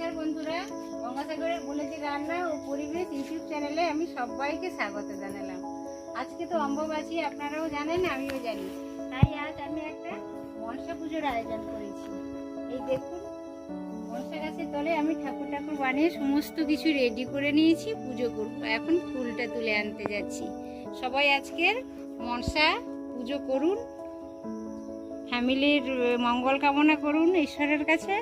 নমস্কার বন্ধুরা গঙ্গাসাগরের বলেছি রান্না ও পরিবেশ ইউটিউব চ্যানেলে আমি সবাইকে স্বাগত জানালাম। আজকে তো অম্বুবাচী, আপনারাও জানেন, আমিও জানি। তাই আজ আমি একটা মনসা পুজোর আয়োজন করেছি। এই দেখুন, মনসা গাছের তলে আমি ঠাকুর ঠাকুর বানিয়ে সমস্ত কিছু রেডি করে নিয়েছি, পুজো করব। এখন ফুলটা তুলে আনতে যাচ্ছি। সবাই আজকের মনসা পুজো করুন। ফ্যামিলির মঙ্গল কামনা করুন ঈশ্বরের কাছে।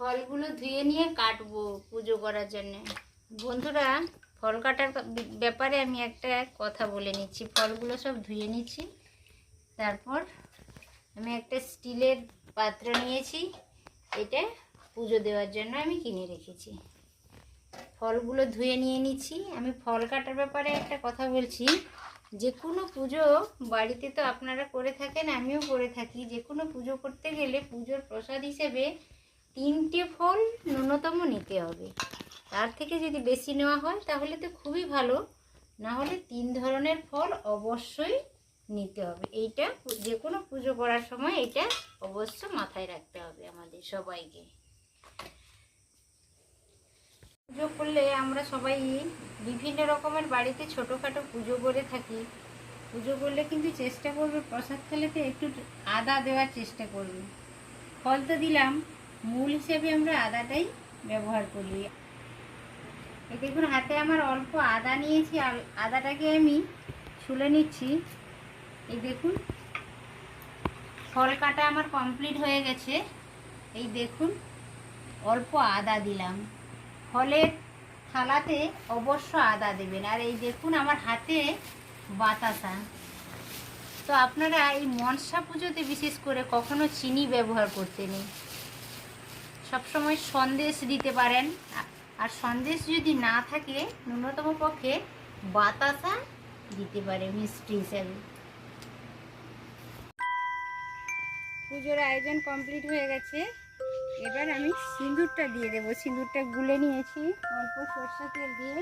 ফলগুলো ধুয়ে নিয়ে কাটবো পুজো করার জন্যে। বন্ধুরা, ফল কাটার ব্যাপারে আমি একটা কথা বলে নিচ্ছি। ফলগুলো সব ধুয়ে নিচ্ছি। তারপর আমি একটা স্টিলের পাত্র নিয়েছি। এটা পুজো দেওয়ার জন্য আমি কিনে রেখেছি। ফলগুলো ধুয়ে নিয়ে নিচ্ছি। আমি ফল কাটার ব্যাপারে একটা কথা বলছি। যে কোনো পুজো বাড়িতে তো আপনারা করে থাকেন, আমিও করে থাকি। যে কোনো পুজো করতে গেলে পুজোর প্রসাদ হিসেবে তিনটে ফল ন্যূনতম নিতে হবে। তার থেকে যদি বেশি নেওয়া হয়, তাহলে তো খুবই ভালো। না হলে তিন ধরনের ফল অবশ্যই নিতে হবে। এইটা যে কোনো পুজো করার সময় এটা অবশ্য মাথায় রাখতে হবে আমাদের সবাইকে। পুজো করলে আমরা সবাই বিভিন্ন রকমের বাড়িতে ছোটোখাটো পুজো করে থাকি। পুজো করলে কিন্তু চেষ্টা করবে প্রসাদ খেলেতে একটু আদা দেওয়ার চেষ্টা করবে। ফল তো দিলাম মূল হিসেবে আমরা আদাটাই ব্যবহার করি। এই দেখুন, হাতে আমার অল্প আদা নিয়েছি আদাটাকে আমি ছুলে নিচ্ছি। এই দেখুন ফল কাটা আমার কমপ্লিট হয়ে গেছে। এই দেখুন, অল্প আদা দিলাম। ফলের থালাতে অবশ্য আদা দেবেন। আর এই দেখুন, আমার হাতে বাতাসা। তো আপনারা এই মনসা পুজোতে বিশেষ করে কখনো চিনি ব্যবহার করতে নেই সবসময় সন্দেশ দিতে পারেন। আর সন্দেশ যদি না থাকে, ন্যূনতম পক্ষে বাতাসা দিতে পারে মিষ্টি হিসাবে। পুজোর আয়োজন কমপ্লিট হয়ে গেছে। এবার আমি সিঁদুরটা দিয়ে দেবো। সিঁদুরটা গুলে নিয়েছি। অল্প সরষা তেল দিয়ে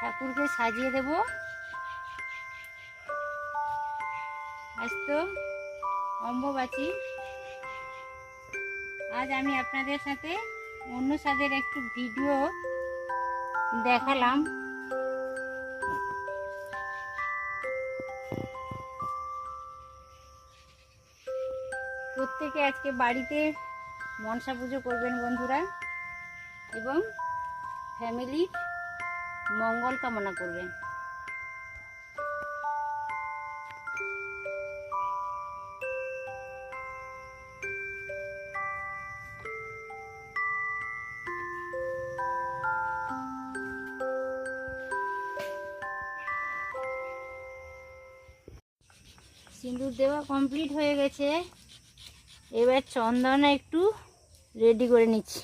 ঠাকুরকে সাজিয়ে দেব। আজ তো অম্বুবাচী। আজ আমি আপনাদের সাথে অন্য সাজের একটু ভিডিও দেখালাম। প্রত্যেকে আজকে বাড়িতে মনসা পুজো করবেন বন্ধুরা এবং ফ্যামিলির মঙ্গল কামনা করবেন। সিঁদুর দেওয়া কমপ্লিট হয়ে গেছে। এবার চন্দনা একটু রেডি করে নিচ্ছি।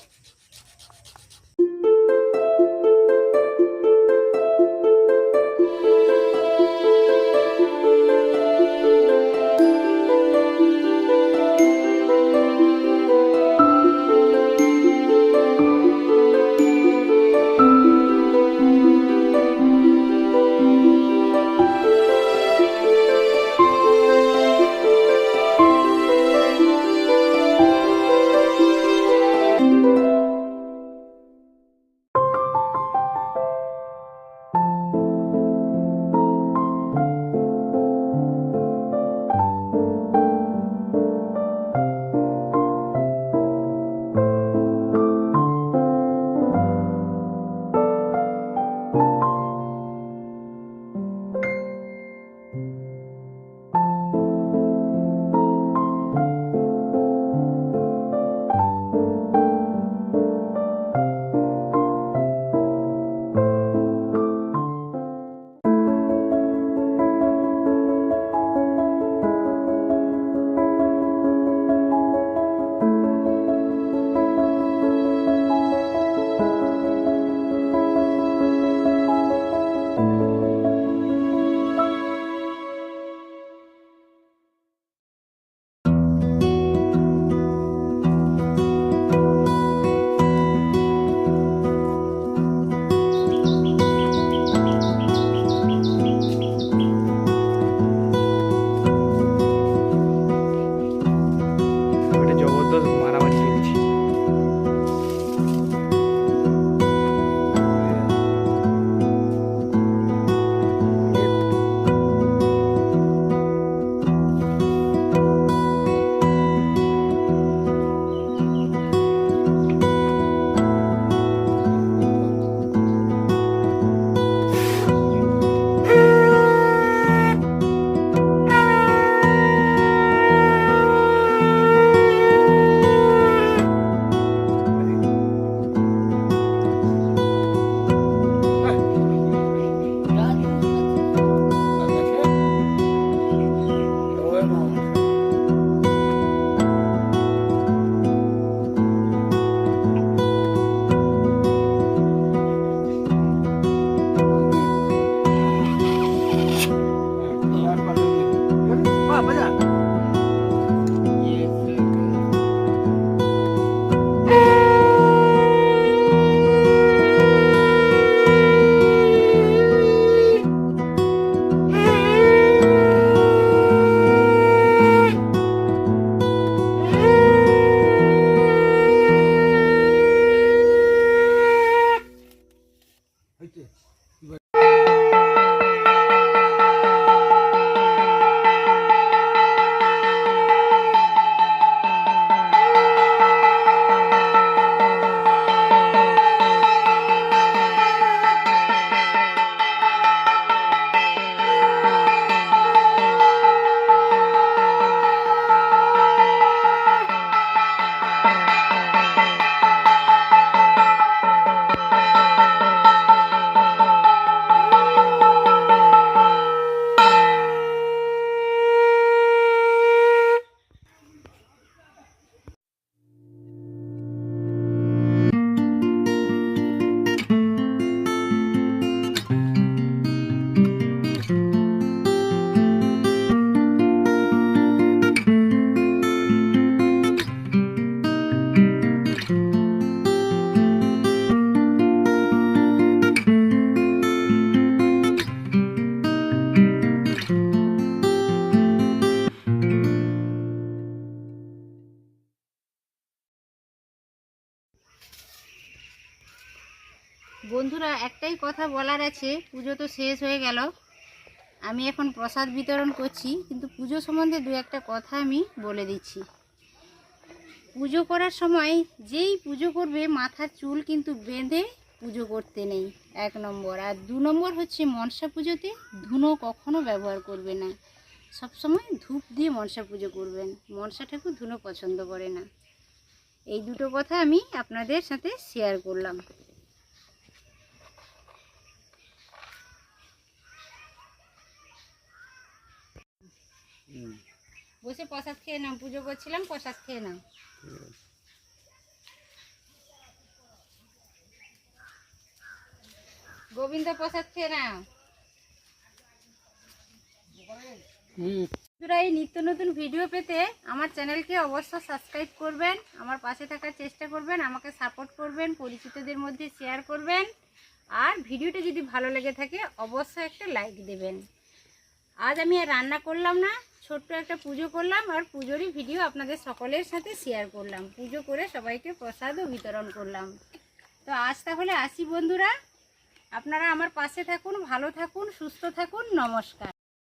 একটাই কথা বলার আছে, পুজো তো শেষ হয়ে গেল। আমি এখন প্রসাদ বিতরণ করছি, কিন্তু পুজো সম্বন্ধে দু একটা কথা আমি বলে দিচ্ছি। পুজো করার সময় যেই পুজো করবে, মাথার চুল কিন্তু বেঁধে পুজো করতে নেই, এক নম্বর। আর দু নম্বর হচ্ছে মনসা পুজোতে ধুনো কখনো ব্যবহার করবে না। সবসময় ধূপ দিয়ে মনসা পুজো করবেন। মনসা ঠাকুর ধুনো পছন্দ করে না। এই দুটো কথা আমি আপনাদের সাথে শেয়ার করলাম। বসে প্রসাদ খেয়ে নাও পুজো করছিলাম প্রসাদ খেয়ে নাও। গোবিন্দ প্রসাদ খেয়ে নাও। বন্ধুরা এই নিত্য নতুন ভিডিও পেতে আমার চ্যানেলকে অবশ্যই সাবস্ক্রাইব করবেন আমার পাশে থাকার চেষ্টা করবেন আমাকে সাপোর্ট করবেন পরিচিতদের মধ্যে শেয়ার করবেন আর ভিডিওটা যদি ভালো লেগে থাকে অবশ্যই একটা লাইক দেবেন। আজ আমি আর রান্না করলাম না ছোট্ট একটা পুজো করলাম আর পুজোরই ভিডিও আপনাদের সকলের সাথে শেয়ার করলাম। পুজো করে সবাইকে প্রসাদও বিতরণ করলাম। তো আজ তাহলে আসি বন্ধুরা। আপনারা আমার পাশে থাকুন, ভালো থাকুন, সুস্থ থাকুন, নমস্কার।